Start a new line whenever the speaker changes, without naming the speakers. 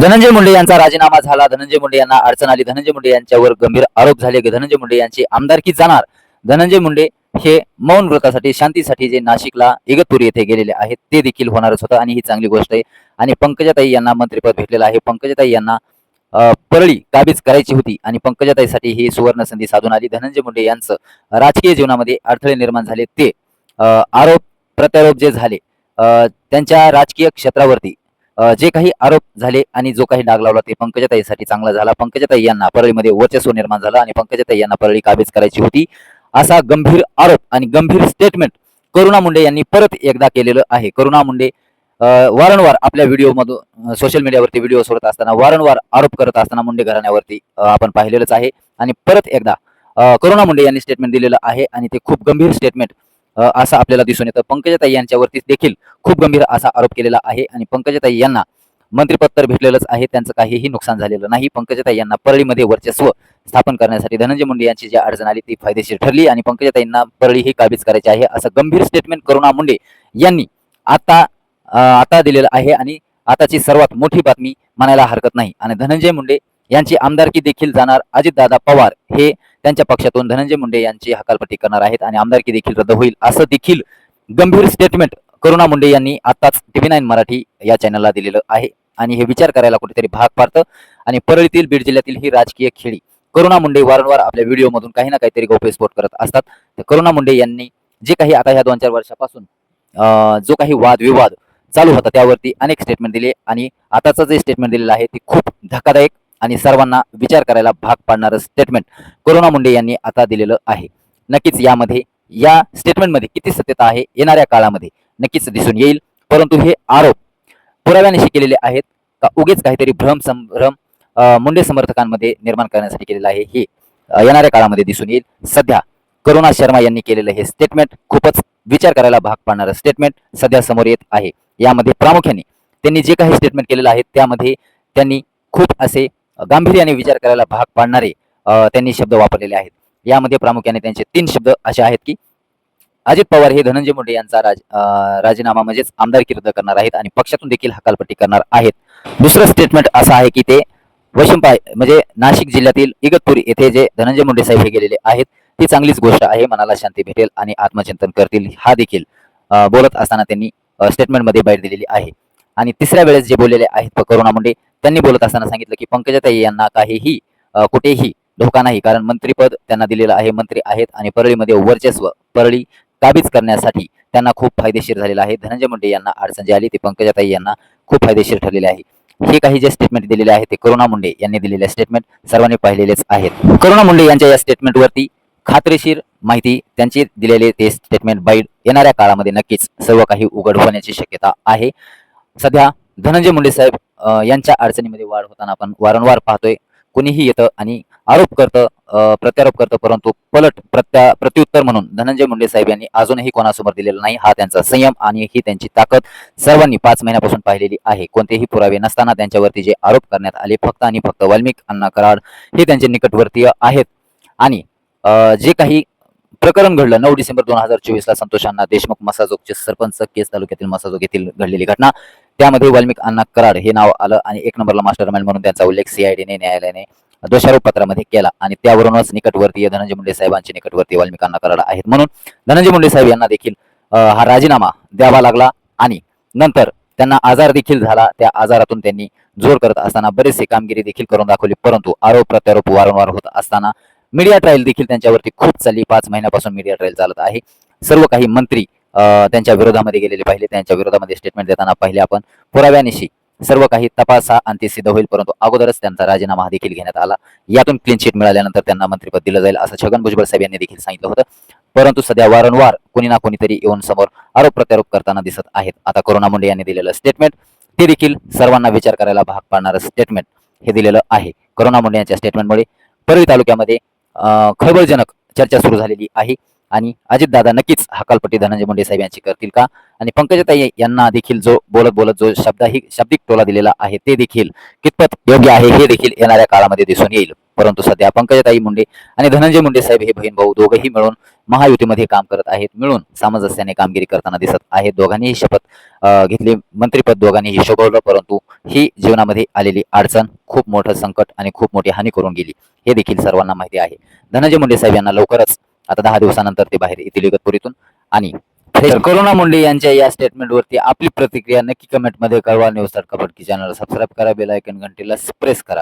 धनंजय मुंडे यांचा राजीनामा झाला. धनंजय मुंडे यांना अडचण आली. धनंजय मुंडे यांच्यावर गंभीर आरोप झाले. धनंजय मुंडे यांची आमदारकी जाणार. धनंजय मुंडे हे मौन व्रतासाठी शांतीसाठी जे नाशिकला इगतपुरी येथे गेलेले आहेत ते देखील होणारच होतं आणि ही चांगली गोष्ट आहे. आणि पंकजाताई यांना मंत्रिपद भेटलेलं आहे. पंकजाताई यांना परळी काबीज करायची होती आणि पंकजाताईसाठी ही सुवर्ण संधी साधून आली. धनंजय मुंडे यांचं राजकीय जीवनामध्ये अडथळे निर्माण झाले. ते आरोप प्रत्यारोप जे झाले त्यांच्या राजकीय क्षेत्रावरती जे काही आरोप झाले आणि जो काही डाग लावला ते पंकजाताईसाठी चांगला झाला. पंकजाताई यांना परळीमध्ये वर्चस्व निर्माण झालं आणि पंकजाताई यांना परळी काबीज करायची होती. असा गंभीर आरोप आणि गंभीर स्टेटमेंट करुणा मुंडे यांनी परत एकदा केलेलं आहे. करुणा मुंडे वारंवार आपल्या व्हिडिओमधून सोशल मीडियावरती व्हिडिओ सोडत असताना वारंवार आरोप करत असताना मुंडे घराण्यावरती आपण पाहिलेलंच आहे. आणि परत एकदा करुणा मुंडे यांनी स्टेटमेंट दिलेलं आहे आणि ते खूप गंभीर स्टेटमेंट असं आपल्याला दिसून येतं. पंकजाताई यांच्यावरती देखील खूप गंभीर असा आरोप केलेला आहे आणि पंकजाताई यांना मंत्रिपद तर भेटलेलंच आहे. त्यांचं काहीही नुकसान झालेलं नाही. पंकजाताई यांना परळीमध्ये वर्चस्व स्थापन करण्यासाठी धनंजय मुंडे यांची जी अडचण आली ती फायदेशीर ठरली आणि पंकजाताईंना परळी ही काबीज करायची आहे असं गंभीर स्टेटमेंट करुणा मुंडे यांनी आता आता दिलेलं आहे आणि आताची सर्वात मोठी बातमी म्हणायला हरकत नाही. आणि धनंजय मुंडे यांची आमदारकी देखील जाणार अजितदादा पवार हे त्यांच्या पक्षातून धनंजय मुंडे यांची हकालपट्टी करणार आहेत आणि आमदारकी देखील रद्द होईल असं देखील गंभीर स्टेटमेंट करुणा मुंडे यांनी आताच टीव्ही नाईन मराठी या चॅनलला दिलेलं आहे. आणि हे विचार करायला कुठेतरी भाग पाडतं. आणि परळीतील बीड जिल्ह्यातील ही राजकीय खेळी करुणा मुंडे वारंवार आपल्या व्हिडिओमधून काही ना काहीतरी गौप्यस्फोट करत असतात. तर करुणा मुंडे यांनी जे काही आता ह्या दोन चार वर्षापासून जो काही वादविवाद चालू होता त्यावरती अनेक स्टेटमेंट दिले. आणि आताचं जे स्टेटमेंट दिलेलं आहे ते खूप धक्कादायक आणि सर्वांना विचार करायला भाग पाडणारं स्टेटमेंट करुणा मुंडे यांनी आता दिलेलं आहे. नक्कीच यामध्ये या स्टेटमेंटमध्ये किती सत्यता आहे येणाऱ्या काळामध्ये नक्कीच दिसून येईल. परंतु हे आरोप पुराव्यानिशी केलेले आहेत का उगेच काहीतरी भ्रम संभ्रम मुंडे समर्थकांमध्ये निर्माण करण्यासाठी केलेलं आहे हे येणाऱ्या काळामध्ये दिसून येईल. सध्या करुणा शर्मा यांनी केलेलं हे स्टेटमेंट खूपच विचार करायला भाग पाडणारं स्टेटमेंट सध्या समोर येत आहे. यामध्ये प्रामुख्याने त्यांनी जे काही स्टेटमेंट केलेलं आहे त्यामध्ये त्यांनी खूप असे गांभीर्याने विचार करायला भाग पाडणारे त्यांनी शब्द वापरलेले आहेत. यामध्ये प्रामुख्याने त्यांचे तीन शब्द असे आहेत की अजित पवार हे धनंजय मुंडे यांचा राज राजीनामा म्हणजेच आमदारकी रद्द करणार आहेत आणि पक्षातून देखील हकालपट्टी करणार आहेत. दुसरं स्टेटमेंट असं आहे की ते वशिंपाय म्हणजे नाशिक जिल्ह्यातील इगतपुरी येथे जे धनंजय मुंडे साहेब हे गेलेले आहेत ती चांगलीच गोष्ट आहे मनाला शांती भेटेल आणि आत्मचिंतन करतील हा देखील बोलत असताना त्यांनी स्टेटमेंटमध्ये बाहेर दिलेली आहे. आणि तिसऱ्या वेळेस जे बोललेले आहेत करुणा मुंडे त्यांनी बोलत असताना सांगितलं की पंकजाताई यांना काहीही कुठेही धोका नाही. कारण मंत्रीपद त्यांना दिलेलं आहे. मंत्री आहेत आणि परळीमध्ये वर्चस्व परळी काबीज करण्यासाठी त्यांना खूप फायदेशीर झालेलं आहे. धनंजय मुंडे यांना अडचण जी आली ती पंकजाताई यांना खूप फायदेशीर ठरलेले आहे. हे काही जे स्टेटमेंट दिलेले आहे ते करुणा मुंडे यांनी दिलेले स्टेटमेंट सर्वांनी पाहिलेलेच आहेत. करुणा मुंडे यांच्या या स्टेटमेंटवरती खात्रीशीर माहिती त्यांची दिलेले ते स्टेटमेंट बाईट येणाऱ्या काळामध्ये नक्कीच सर्व काही उघड होण्याची शक्यता आहे. सध्या धनंजय मुंडे साहेब यांच्या अडचणीमध्ये वाढ होताना आपण वारंवार पाहतोय. कुणीही येतं आणि आरोप करतं प्रत्यारोप करतं परंतु पलट प्रत्या प्रत्युत्तर म्हणून धनंजय मुंडे साहेब यांनी अजूनही कोणासमोर दिलेला नाही. हा त्यांचा संयम आणि ही त्यांची ताकद सर्वांनी पाच महिन्यापासून पाहिलेली आहे. कोणतेही पुरावे नसताना त्यांच्यावरती जे आरोप करण्यात आले फक्त आणि फक्त वाल्मिक अण्णा कराड हे त्यांचे निकटवर्तीय आहेत. आणि जे काही प्रकरण घडलं नऊ डिसेंबर दोन हजार चोवीसला संतोष अण्णा देशमुख मसाजोगचे सरपंच केस तालुक्यातील मसाजोग येथील घडलेली घटना त्यामध्ये वाल्मिक अण्णा कराड हे नाव आलं आणि एक नंबरला मास्टर म्हणून त्यांचा उल्लेख सीआयडीने न्यायालयाने दोषारोप पत्रामध्ये केला. आणि त्यावरूनच निकटवर्तीय धनंजय मुंडे साहेबांचे निकटवर्तीय वाल्मिक अण्णा कराड आहेत. म्हणून धनंजय मुंडे साहेब यांना देखील हा राजीनामा द्यावा लागला आणि नंतर त्यांना आजार देखील झाला. त्या आजारातून त्यांनी जोर करत असताना बरेचसे कामगिरी देखील करून दाखवली. परंतु आरोप प्रत्यारोप वारंवार होत असताना मीडिया ट्रायल देखील त्यांच्यावरती खूप चालली. पाच महिन्यापासून मीडिया ट्रायल चालत आहे. सर्व काही मंत्री त्यांच्या विरोधामध्ये गेलेले पाहिले. त्यांच्या विरोधामध्ये स्टेटमेंट देताना पाहिले आपण. पुराव्यानिशी सर्व काही तपास हा अंती सिद्ध होईल परंतु अगोदरच त्यांचा राजीनामा हा देखील घेण्यात आला. यातून क्लीन चिट मिळाल्यानंतर त्यांना मंत्रिपद दिलं जाईल असं छगन भुजबळ साहेब यांनी देखील सांगितलं होतं. परंतु सध्या वारंवार कोणी ना कोणीतरी येऊन समोर आरोप प्रत्यारोप करताना दिसत आहेत. आता करुणा मुंडे यांनी दिलेलं स्टेटमेंट ते देखील सर्वांना विचार करायला भाग पाडणारं स्टेटमेंट हे दिलेलं आहे. करुणा मुंडे यांच्या स्टेटमेंटमुळे परळी तालुक्यामध्ये खळबळजनक चर्चा सुरू झालेली आहे. आणि अजितदादा नक्कीच हकालपट्टी धनंजय मुंडे साहेब यांची करतील का? आणि पंकजताई यांना देखील जो बोलत बोलत जो शब्दाही शाब्दिक टोला दिलेला आहे ते देखील कितपत योग्य आहे हे देखील येणाऱ्या काळामध्ये दिसून येईल. परंतु सध्या पंकजताई मुंडे आणि धनंजय मुंडे साहेब हे बहीण भाऊ दोघेही मिळून महायुतीमध्ये काम करत आहेत मिळून सामंजस्याने कामगिरी करताना दिसत आहेत. दोघांनीही शपथ घेतली. मंत्रीपद दोघांनीही शोभवलं परंतु ही जीवनामध्ये आलेली अडचण खूप मोठं संकट आणि खूप मोठी हानी करून गेली. हे देखील सर्वांना माहिती आहे. धनंजय मुंडे साहेब यांना लवकरच आता दहा दिवसानंतर ते बाहेर येतील इगतपुरीतून. आणि करुणा मुंडे यांच्या या स्टेटमेंटवरती आपली प्रतिक्रिया नक्की कमेंटमध्ये कळवा. News dot kabaddi channel subscribe करा. बेल आयकन घंटीला प्रेस करा.